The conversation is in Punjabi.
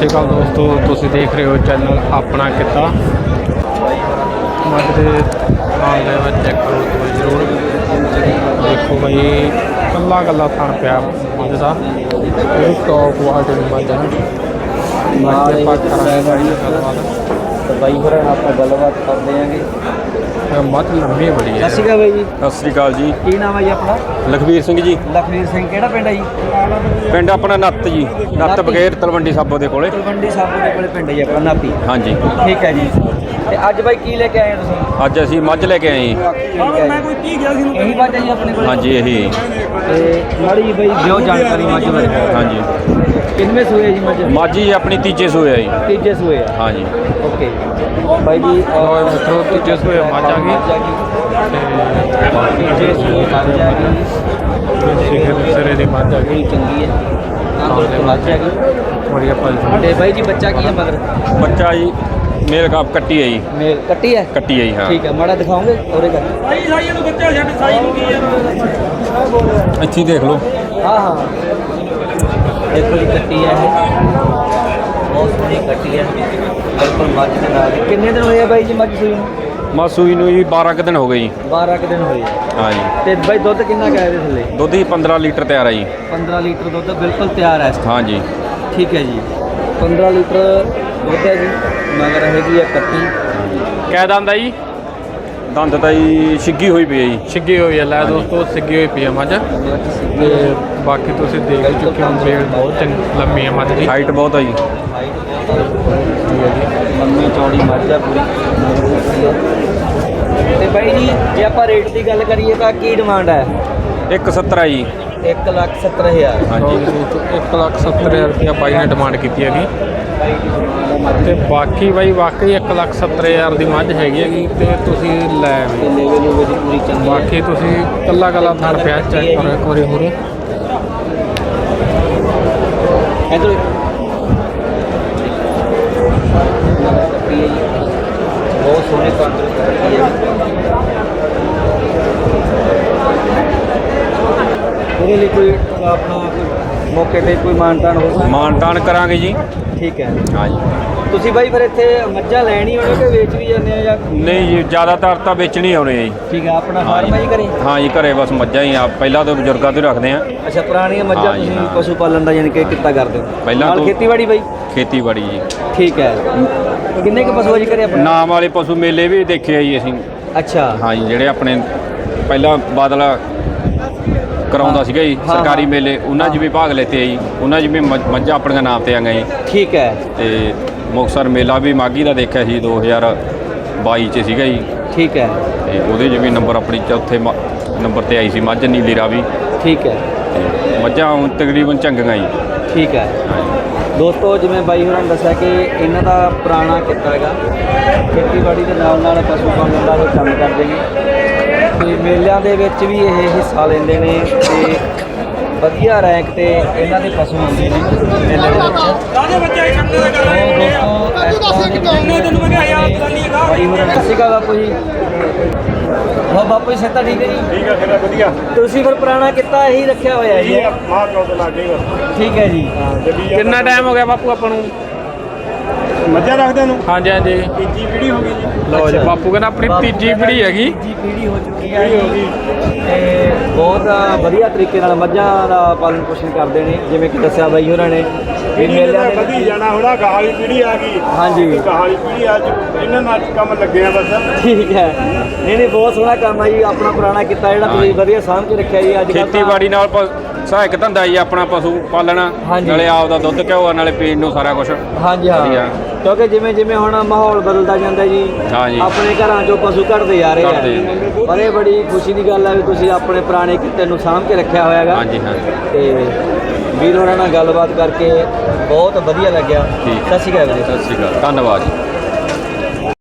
ਸ਼੍ਰੀ ਅਕਾਲ ਦੋਸਤੋ, ਤੁਸੀਂ ਦੇਖ ਰਹੇ ਹੋ ਚੈਨਲ ਆਪਣਾ ਕਿੱਤਾ। ਮੱਝ ਦੇ ਨਾਲ ਵਿੱਚ ਚੈੱਕ ਕਰੋ ਤੁਸੀਂ ਜ਼ਰੂਰ ਦੇਖੋ ਬਈ ਕੱਲਾ ਕੱਲਾ ਥਣ ਪਿਆ ਮੱਝ ਦਾ। ਇਹ ਟੌਪ ਕੁਆਲਿਟੀ ਦੀ ਮੱਝ ਹੈ ਮੱਝ ਦੇ ਪੱਕ ਕਰਾਂਗੇ ਬਾਈ ਗੱਲਬਾਤ ਤਾਂ ਬਾਈ ਹੋਰਾਂ ਆਪਾਂ ਗੱਲਬਾਤ ਕਰਦੇ ਆਂਗੇ। ਮੱਝ ਲੰਮੀ ਬੜੀ ਹੈ ਸਤਿ ਸ਼੍ਰੀ ਅਕਾਲ ਬਾਈ ਜੀ। ਸਤਿ ਸ੍ਰੀ ਅਕਾਲ ਜੀ। ਕੀ ਨਾਮ ਹੈ ਜੀ ਆਪਣਾ? ਲਖਵੀਰ ਸਿੰਘ ਜੀ। ਲਖਵੀਰ ਸਿੰਘ ਕਿਹੜਾ ਪਿੰਡ ਹੈ ਜੀ? ਪਿੰਡ ਆਪਣਾ ਨੱਤ ਜੀ ਨੱਤ। ਬਗੈਰ ਤਲਵੰਡੀ ਸਾਬੋ ਦੇ ਕੋਲੇ। ਤਲਵੰਡੀ ਸਾਬੋ ਦੇ ਕੋਲੇ ਪਿੰਡ ਹੈ ਜੀ ਆਪਣਾ ਨਾਪੀ ਹਾਂਜੀ। ਠੀਕ ਹੈ ਜੀ। ਤੇ ਅੱਜ ਬਾਈ ਕੀ ਲੈ ਕੇ ਆਏ ਹੋ ਤੁਸੀਂ? ਅੱਜ ਅਸੀਂ ਮੱਝ ਲੈ ਕੇ ਆਏ ਹੈ ਮੈਂ ਕੋਈ ਕੀ ਗਿਆ ਸੀ ਇਹੀ ਬਾਤ ਹੈ ਜੀ ਆਪਣੇ ਕੋਲ। ਹਾਂਜੀ ਇਹੀ। ਤੇ ਮਾੜੀ ਬਾਈ ਦਿਓ ਜਾਣਕਾਰੀ ਮੱਝ ਬਾਰੇ। ਹਾਂਜੀ। ਕਿੰਨੇ ਸੂਏ ਜੀ ਮੱਝ ਮੱਝ ਜੀ ਆਪਣੀ ਤੀਜੇ ਸੂਏ ਆ ਜੀ। ਤੀਜੇ ਸੂਏ ਆ। ਹਾਂਜੀ। ਓਕੇ। ਬਾਈ ਜੀ ਲਓ ਮਿੱਤਰੋ, ਤੀਜੇ ਸੂਏ ਮੱਝ ਆ ਗਈ। ਤੀਜੇ ਸੂਏ ਮੱਝ ਆ ਗਈ ਸਿਖਰ ਸਿਰੇ ਦੀ ਮੱਝ ਆ ਗਈ ਚੰਗੀ ਹੈ ਤੰਦਰੁਸਤ ਮੱਝ ਆ ਗਈ ਬੜੀ ਆਪਾਂ ਤੇ ਬਾਈ ਜੀ ਬੱਚਾ ਕੀ ਹੈ ਮਗਰ? ਬੱਚਾ ਜੀ ਮੇਰੇ ਕਾਪ ਕੱਟੀ ਹੈ ਜੀ। ਮੇਲ ਕੱਟੀ ਹੈ ਕੱਟੀ ਹੈ ਜੀ ਹਾਂ। ਠੀਕ ਹੈ ਮਾੜਾ ਦਿਖਾਓਗੇ ਉਹਦੇ ਕਰ ਇੱਥੇ ਹੀ ਦੇਖ ਲਓ। ਹਾਂ ਹਾਂ। ਦੇਖੋ ਜੀ ਕੱਟੀ ਹੈ ਇਹ। ਬਹੁਤ ਸੋਹਣੀ ਕੱਟੀ ਹੈ। ਬਿਲਕੁਲ ਮੱਝ ਦੇ ਨਾਲ। ਹੀ। ਕਿੰਨੇ ਦਿਨ ਹੋਏ ਆ ਬਾਈ ਜੀ ਮੱਝ ਸੂਈ ਨੂੰ? ਮਾਸੂਈ ਨੂੰ ਜੀ 12 ਕੁ ਦਿਨ ਹੋ ਗਏ ਜੀ। 12 ਕੁ ਦਿਨ ਹੋਏ ਆ। ਹਾਂਜੀ। ਤੇ ਬਾਈ ਦੁੱਧ ਕਿੰਨਾ ਕੁ ਹੈ ਇਹਦੇ ਥੱਲੇ? ਦੁੱਧ ਹੀ 15 ਲੀਟਰ ਤਿਆਰ ਹੈ ਜੀ। 15 ਲੀਟਰ ਦੁੱਧ ਬਿਲਕੁਲ ਤਿਆਰ ਹੈ। ਇਸ time। ਹਾਂਜੀ। ਠੀਕ ਹੈ ਜੀ। 15 ਲੀਟਰ ਦੁੱਧ ਹੈ ਜੀ। ਮਗਰ ਹੈਗੀ ਆ ਕੱਟੀ। ਕਹਿ ਦੰਦਾ ਜੀ? ਦੰਦ ਤਾਂ ਜੀ ਛਿੱਗੀ ਹੋਈ ਪਈ ਹੈ ਜੀ। ਸਿੱਗੀ ਹੋਈ ਹੈ ਲੈ ਦੋਸਤੋ ਸਿੱਗੀ ਹੋਈ ਪਈ ਹੈ ਮੱਝ। ਤੇ ਬਾਕੀ ਤੁਸੀਂ ਦੇਖ ਹੀ ਚੁੱਕੇ ਹੋ ਮੇਲ ਬਹੁਤ ਚੰਗੀ ਲੰਮੀ ਹੈ ਮੱਝ ਦੀ। ਹਾਈਟ ਬਹੁਤ ਹੈ ਜੀ। ਲੰਮੀ ਚੌੜੀ ਮੱਝ ਆ ਪੂਰੀ। ਤੇ ਬਾਈ ਜੀ ਜੇ ਆਪਾਂ ਰੇਟ ਦੀ ਗੱਲ ਕਰੀਏ ਤਾਂ ਕੀ ਡਿਮਾਂਡ ਹੈ? 170 ਹੈ ਜੀ। 1 ਲੱਖ 70 ਹਜ਼ਾਰ। ਹਾਂਜੀ। 1 ਲੱਖ 70 ਹਜ਼ਾਰ ਰੁਪਇਆ ਬਾਈ ਨੇ ਡਿਮਾਂਡ ਕੀਤੀ ਹੈਗੀ। ਤੇ ਬਾਕੀ ਬਾਈ, ਵਾਕਈ 1 ਲੱਖ 70 ਹਜ਼ਾਰ ਦੀ ਮੱਝ ਹੈਗੀ ਹੈਗੀ ਤੇ ਤੁਸੀਂ ਲੈ ਬਾਕੀ ਤੁਸੀਂ ਕੱਲਾ ਕੱਲਾ ਥਣ ਪਿਆ ਚੈੱਕ ਕਰੋ ਇੱਕ ਵਾਰੀ ਹੋਰ। ਇਧਰ ਉਹਦੇ ਲਈ ਕੋਈ ਆਪਣਾ ਕੋਈ ਮੌਕੇ ਤੇ ਕੋਈ ਮਾਨਤਾਨ ਹੋ ਸਕਦਾ? ਮਾਨ ਤਾਨ ਕਰਾਂਗੇ ਜੀ। ਠੀਕ ਹੈ। ਹਾਂਜੀ। ਤੁਸੀਂ ਬਾਈ ਫਿਰ ਇੱਥੇ ਮੱਝਾਂ ਲੈਣੀ ਹੋਣੀ ਕਿ ਵੇਚ ਵੀ ਜਾਂਦੇ ਆ ਜਾਂ ਨਹੀਂ ਜੀ ਜ਼ਿਆਦਾਤਰ ਤਾਂ ਵੇਚਣੀ ਆਉਣੇ ਆ ਜੀ। ਠੀਕ ਹੈ ਆਪਣਾ ਫਾਰਮ ਹੈ ਜੀ ਕਰੇ ਹਾਂ ਜੀ ਘਰੇ ਬਸ ਮੱਝਾਂ ਹੀ ਆ ਪਹਿਲਾਂ ਤੋਂ ਬਜ਼ੁਰਗਾਂ ਤੋਂ ਹੀ ਰੱਖਦੇ ਆ। ਅੱਛਾ ਪੁਰਾਣੀਆਂ ਮੱਝਾਂ ਤੁਸੀਂ। ਪਸ਼ੂ ਪਾਲਣ ਦਾ ਯਾਨੀ ਕਿ ਕਿੱਤਾ ਕਰਦੇ ਹੋ? ਪਹਿਲਾਂ ਤੋਂ- ਖੇਤੀਬਾੜੀ ਬਾਈ? ਖੇਤੀਬਾੜੀ ਜੀ। ਠੀਕ ਹੈ। ਕਿੰਨੇ ਕੁ ਪਸ਼ੂ ਜੀ ਘਰੇ ਆਪਣੇ? ਨਾਮ ਵਾਲੇ ਪਸ਼ੂ ਮੇਲੇ ਵੀ ਦੇਖੇ ਆ ਜੀ ਅਸੀਂ। ਅੱਛਾ। ਹਾਂ ਜੀ ਜਿਹੜੇ ਆਪਣੇ ਪਹਿਲਾਂ ਬਾਦਲਾ ਕਰਾਉਂਦਾ ਸੀਗਾ ਜੀ ਸਰਕਾਰੀ। ਮੇਲੇ ਉਹਨਾਂ 'ਚ ਵੀ ਭਾਗ ਲੈਤੇ ਜੀ ਉਹਨਾਂ 'ਚ ਵੀ ਮੱਝ- ਆਪਣੀਆਂ ਨਾਮ ਤੇ ਆ ਗਏ ਠੀਕ ਹੈ। ਤੇ ਮੁਕਤਸਰ ਮੇਲਾ ਵੀ ਮਾਗੀ ਦਾ ਦੇਖਿਆ ਸੀ 2022 ਚ ਸੀਗਾ ਜੀ। ਠੀਕ ਹੈ। ਤੇ ਉਹਦੇ 'ਚ ਵੀ ਨੰਬਰ ਆਪਣੀ ਚੌਥੇ ਨੰਬਰ ਤੇ ਆਈ ਸੀ ਮੱਝ ਨੀਲੀ ਰਾਵੀ। ਠੀਕ ਹੈ। ਮੱਝਾਂ ਹੁਣ ਤਕਰੀਬਨ ਚੰਗੀਆਂ ਜੀ। ਠੀਕ ਹੈ। ਦੋਸਤੋ ਜਿਵੇਂ ਬਾਈ ਹੋਰਾਂ ਨੇ ਦੱਸਿਆ ਕਿ ਇਹਨਾਂ ਦਾ ਪੁਰਾਣਾ ਕਿੱਤਾ ਹੈਗਾ। ਖੇਤੀਬਾੜੀ ਦੇ ਨਾਲ ਨਾਲ ਪਸ਼ੂ ਪਾਲਣ ਦਾ ਇਹ ਕੰਮ ਕਰਦੇ ਨੇ। ਤੇ ਮੇਲਿਆਂ ਦੇ ਵਿੱਚ ਵੀ ਇਹ ਹਿੱਸਾ ਲੈਂਦੇ ਨੇ ਤੇ ਵਧੀਆ ਰੈਂਕ ਤੇ ਇਹਨਾਂ ਦੇ ਪਸ਼ੂ ਹੁੰਦੇ ਨੇ ਮੇਲੇ ਦੇ ਵਿੱਚ। ਰਾਜੇ ਬੱਚੇ ਬਾਈ ਹੋਰਾਂ ਨੇ ਸਤਿ ਸ਼੍ਰੀ ਅਕਾਲ ਬਾਪੂ ਜੀ। ਹੋ ਬਾਪੂ ਜੀ ਸਿਹਤਾਂ ਠੀਕ ਹੈ ਜੀ? ਠੀਕ ਹੈ ਫਿਰ ਵਧੀਆ। ਤੁਸੀਂ ਫਿਰ ਪੁਰਾਣਾ ਕਿੱਤਾ ਇਹੀ ਰੱਖਿਆ ਹੋਇਆ ਜੀ। ਮਾਂ ਚੌਦ ਬਸ ਠੀਕ ਹੈ ਜੀ। ਕਿੰਨਾ ਟਾਈਮ ਹੋ ਗਿਆ ਬਾਪੂ ਆਪਾਂ ਨੂੰ? ਮੱਝਾਂ ਰੱਖਦੇ ਨੂੰ ਹਾਂਜੀ ਹਾਂਜੀ। ਤੀਜੀ ਪੀੜੀ ਹੋ ਗਈ ਜੀ। ਲਓ ਜੀ। ਬਾਪੂ ਕਹਿੰਦਾ ਆਪਣੀ ਤੀਜੀ ਪੀੜ੍ਹੀ ਹੈਗੀ। ਤੀਜੀ ਪੀੜ੍ਹੀ ਹੋ ਚੁੱਕੀ ਹੈ ਪੀੜੀ ਹੋ ਗਈ। ਤੇ ਬਹੁਤ ਵਧੀਆ ਤਰੀਕੇ ਨਾਲ ਮੱਝਾਂ ਦਾ ਪਾਲਣ ਪੋਸ਼ਣ ਕਰਦੇ ਨੇ ਜਿਵੇਂ ਕਿ ਦੱਸਿਆ ਬਾਈ ਹੋਰਾਂ ਨੇ। ਵੀ ਪੀੜੀ ਮੇਲਿਆਂ ਨੇ ਦੇ ਵਧੀ ਜਾਣਾ ਹੁਣ ਗਾਹ ਵਾਲੀ ਪੀੜੀ ਆ ਗਈ। ਹਾਂਜੀ। ਗਾਹ ਵਾਲੀ ਪੀੜੀ ਅੱਜ ਇਹਨਾਂ ਨਾਲ ਕੰਮ ਲੱਗੇ ਆ ਬਸ। ਠੀਕ ਹੈ। ਨਹੀਂ ਨਹੀਂ ਬਹੁਤ ਸੋਹਣਾ ਕੰਮ ਹੈ ਜੀ ਆਪਣਾ ਪੁਰਾਣਾ ਕੀਤਾ ਜਿਹੜਾ ਤੁਸੀਂ ਵਧੀਆ ਸਾਂਭ ਕੇ ਰੱਖਿਆ ਜੀ ਅੱਜ ਖੇਤੀਬਾੜੀ ਨਾਲ ਸਹਾਇਕ ਧੰਦਾ ਜੀ ਆਪਣਾ ਪਸ਼ੂ ਪਾਲਣਾ। ਨਾਲੇ ਆਪ ਦਾ ਦੁੱਧ ਘਿਓ ਨਾਲੇ ਪੀਣ ਨੂੰ ਸਾਰਾ ਕੁਝ ਹਾਂਜੀ। ਹਾਂ। ਕਿਉਂਕਿ ਜਿਵੇਂ ਜਿਵੇਂ ਹੁਣ ਮਾਹੌਲ ਬਦਲਦਾ ਜਾਂਦਾ ਜੀ ਹਾਂਜੀ। ਆਪਣੇ ਘਰਾਂ ਚੋਂ ਪਸ਼ੂ ਘਟਦੇ ਜਾ ਰਹੇ ਘਟਦੇ ਆ। ਪਰ ਇਹ ਬੜੀ ਖੁਸ਼ੀ ਦੀ ਗੱਲ ਹੈ ਵੀ ਤੁਸੀਂ ਆਪਣੇ ਪੁਰਾਣੇ ਕਿੱਤੇ ਨੂੰ ਸਾਂਭ ਕੇ ਰੱਖਿਆ ਹੋਇਆ ਹੈਗਾ। ਹਾਂਜੀ ਹਾਂਜੀ ਤੇ ਵੀਰ ਹੋਰਾਂ ਨਾਲ ਗੱਲਬਾਤ ਕਰਕੇ ਬਹੁਤ ਵਧੀਆ ਲੱਗਿਆ। ਠੀਕ। ਸਤਿ ਸ਼੍ਰੀ ਅਕਾਲ ਵੀਰੇ ਸਤਿ ਸ਼੍ਰੀ ਅਕਾਲ। ਧੰਨਵਾਦ ਜੀ।